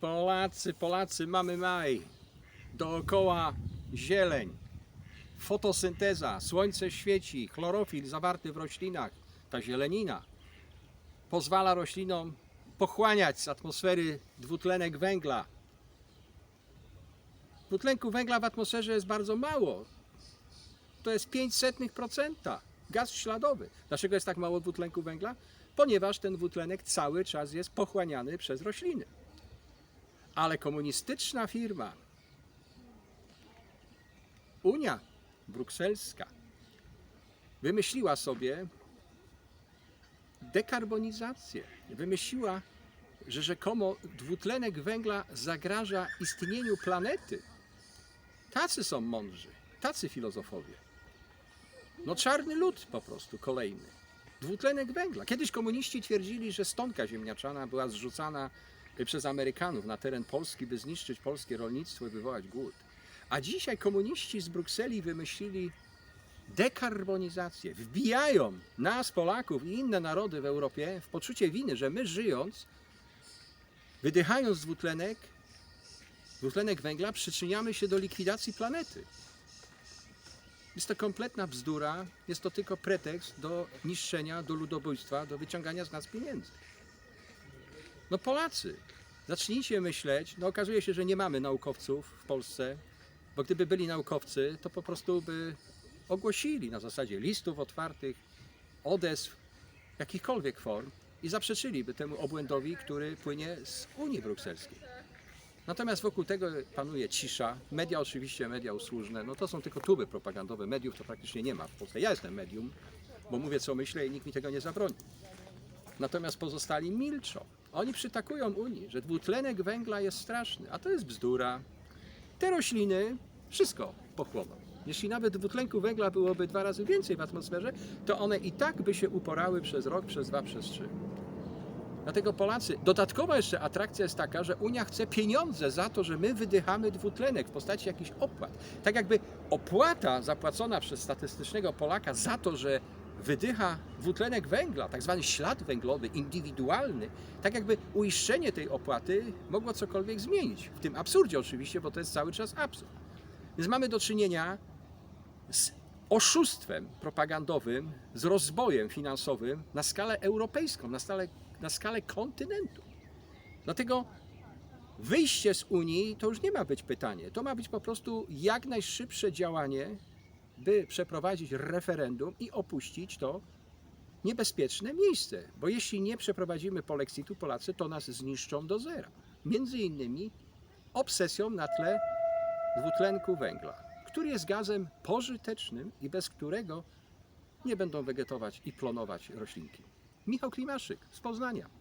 Polacy, Polacy, mamy maj. Dookoła zieleń, fotosynteza, słońce świeci, chlorofil zawarty w roślinach, ta zielenina pozwala roślinom pochłaniać z atmosfery dwutlenek węgla. Dwutlenku węgla w atmosferze jest bardzo mało. To jest 0,05% gaz śladowy. Dlaczego jest tak mało dwutlenku węgla? Ponieważ ten dwutlenek cały czas jest pochłaniany przez rośliny. Ale komunistyczna firma, Unia Brukselska, wymyśliła sobie dekarbonizację. Wymyśliła, że rzekomo dwutlenek węgla zagraża istnieniu planety. Tacy są mądrzy, tacy filozofowie. No czarny lód po prostu kolejny. Dwutlenek węgla. Kiedyś komuniści twierdzili, że stonka ziemniaczana była zrzucana przez Amerykanów na teren Polski, by zniszczyć polskie rolnictwo i wywołać głód. A dzisiaj komuniści z Brukseli wymyślili dekarbonizację. Wbijają nas, Polaków i inne narody w Europie w poczucie winy, że my żyjąc, wydychając dwutlenek, dwutlenek węgla, przyczyniamy się do likwidacji planety. Jest to kompletna bzdura, jest to tylko pretekst do niszczenia, do ludobójstwa, do wyciągania z nas pieniędzy. No Polacy, zacznijcie myśleć, no okazuje się, że nie mamy naukowców w Polsce, bo gdyby byli naukowcy, to po prostu by ogłosili na zasadzie listów otwartych, odezw, jakichkolwiek form i zaprzeczyliby temu obłędowi, który płynie z Unii Brukselskiej. Natomiast wokół tego panuje cisza. Media oczywiście, media usłużne, no to są tylko tuby propagandowe. Mediów to praktycznie nie ma w Polsce. Ja jestem medium, bo mówię co myślę i nikt mi tego nie zabroni. Natomiast pozostali milczą. Oni przytakują Unii, że dwutlenek węgla jest straszny, a to jest bzdura. Te rośliny wszystko pochłoną. Jeśli nawet dwutlenku węgla byłoby dwa razy więcej w atmosferze, to one i tak by się uporały przez rok, przez dwa, przez trzy. Dlatego Polacy, dodatkowa jeszcze atrakcja jest taka, że Unia chce pieniądze za to, że my wydychamy dwutlenek w postaci jakichś opłat. Tak jakby opłata zapłacona przez statystycznego Polaka za to, że wydycha dwutlenek węgla, tak zwany ślad węglowy, indywidualny, tak jakby uiszczenie tej opłaty mogło cokolwiek zmienić. W tym absurdzie oczywiście, bo to jest cały czas absurd. Więc mamy do czynienia z oszustwem propagandowym, z rozbojem finansowym na skalę europejską, na skalę, na skalę kontynentu. Dlatego wyjście z Unii to już nie ma być pytanie. To ma być po prostu jak najszybsze działanie, by przeprowadzić referendum i opuścić to niebezpieczne miejsce. Bo jeśli nie przeprowadzimy polexitu, Polacy to nas zniszczą do zera. Między innymi obsesją na tle dwutlenku węgla, który jest gazem pożytecznym i bez którego nie będą wegetować i plonować roślinki. Michał Klimaszyk z Poznania.